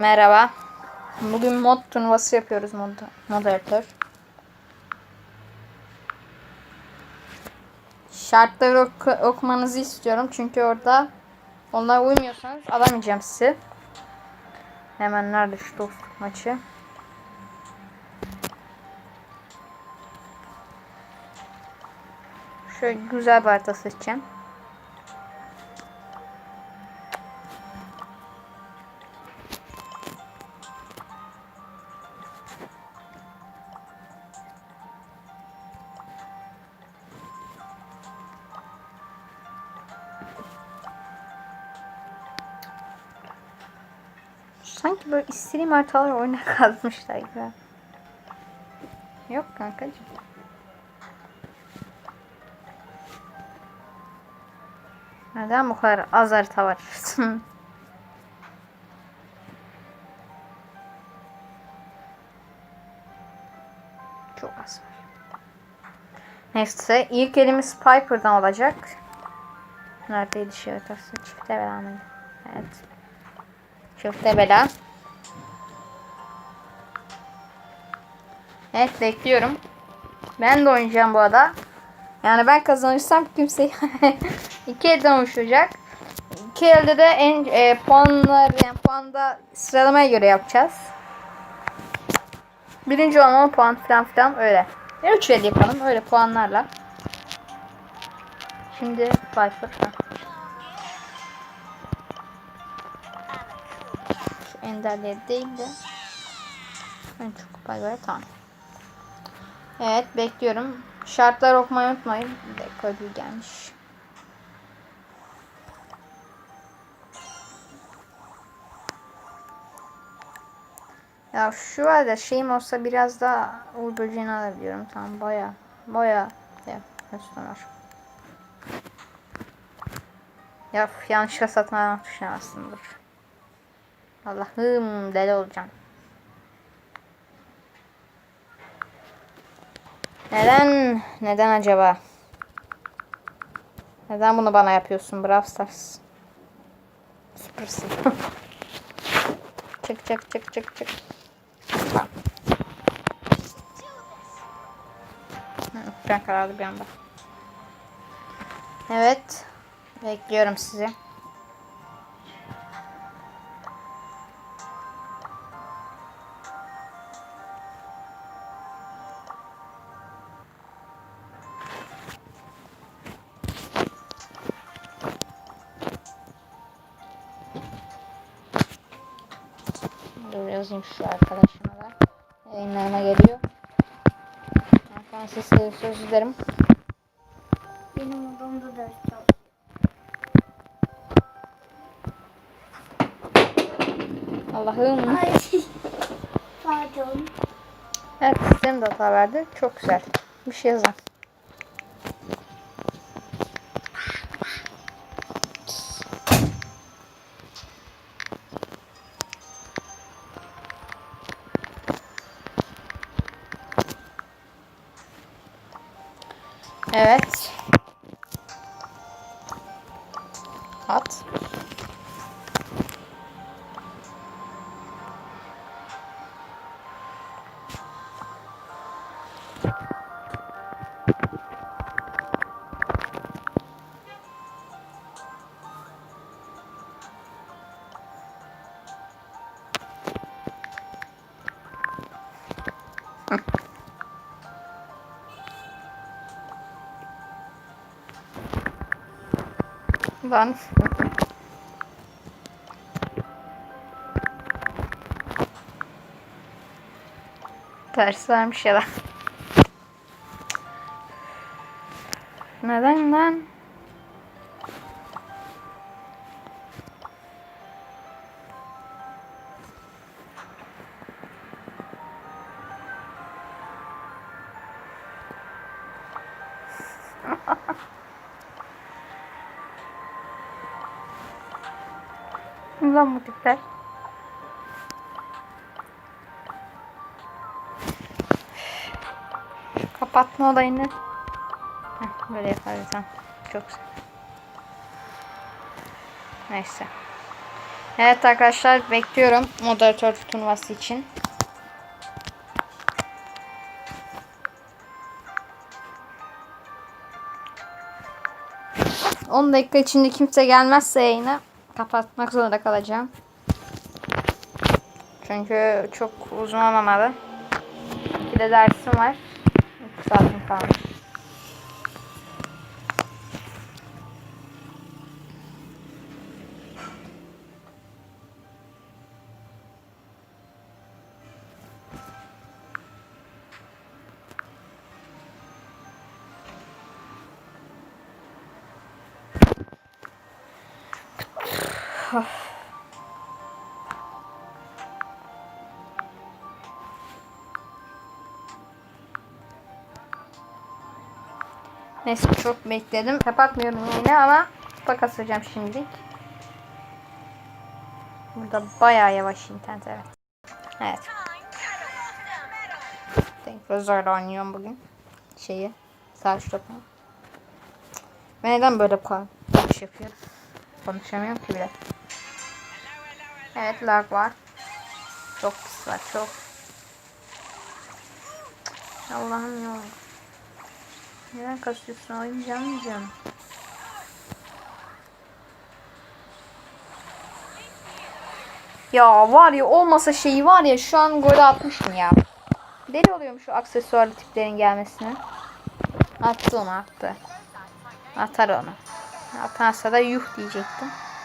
Merhaba. Bugün mod turnuvası yapıyoruz mod moderatör. Şartları oku- okumanızı istiyorum çünkü orada onlara uymuyorsanız alamayacağım sizi. Hemen nerede şu dostluk maçı? Şöyle güzel bir harita seçeceğim. Sanki böyle istediğim haritalar oyuna kazmışlar gibi. Yok kankacığım. Neden bu kadar az harita var? Çok az var. Neyse ilk elimiz Piper'dan olacak. Neredeydi şey haritası? Çifte mıydı? Evet. Çifte bela. Evet bekliyorum. Ben de oynayacağım bu arada. Yani ben kazanırsam kimse iki elden oluşacak. İki elde de en e, puanlar yani puanda sıralamaya göre yapacağız. Birinci olma puan falan filan öyle. Ya üç el yapalım öyle puanlarla. Şimdi Viper. Enderleri değil de en çok pay var tamam. Evet bekliyorum. Şartlar okumayı unutmayın. Bir dakika ödül gelmiş. Ya şu var da şeyim olsa biraz daha Uğur böceğini alabiliyorum. Tamam baya baya ya üstüne var. Ya yanlışlıkla satın almak bastım dur. Allah'ım deli olacağım. Neden? Neden acaba? Neden bunu bana yapıyorsun Brawl Stars? Süpersin. çık çık çık çık çık. Ben kararlı bir anda. Evet. Bekliyorum sizi. Yazayım şu arkadaşıma da. Yayınlarına geliyor. Ben size söz dilerim. Benim odamda ders çalış. Allah'ım. Pardon. Evet sistem de hata verdi. Çok güzel. Bir şey yazan. Evet. At. Lan. Ters vermiş ya da. Neden lan? Lan bu tipler. Kapatma olayını. Heh, böyle yaparız. Çok. Neyse. Evet arkadaşlar bekliyorum moderatör turnuvası için. On dakika içinde kimse gelmezse yayına kapatmak zorunda kalacağım. Çünkü çok uzun olmamalı. Bir de dersim var. 3 saatim kalmış. Neyse çok bekledim. Kapatmıyorum yine ama kupa kasacağım şimdilik. Burada bayağı yavaş internet evet. Evet. Tekrar oynuyorum bugün. Şeyi. Karşı topu. Ben neden böyle ko- boş yapıyorum? Konuşamıyorum ki bile. Evet lag var. Çok pis var çok. Allah'ım ya. Neden kasıyorsun oynayacağım canım. Ya var ya olmasa şeyi var ya şu an gol atmıştım ya. Deli oluyorum şu aksesuarlı tiplerin gelmesine. Attı onu attı. Atar onu. Atarsa da yuh diyecektim.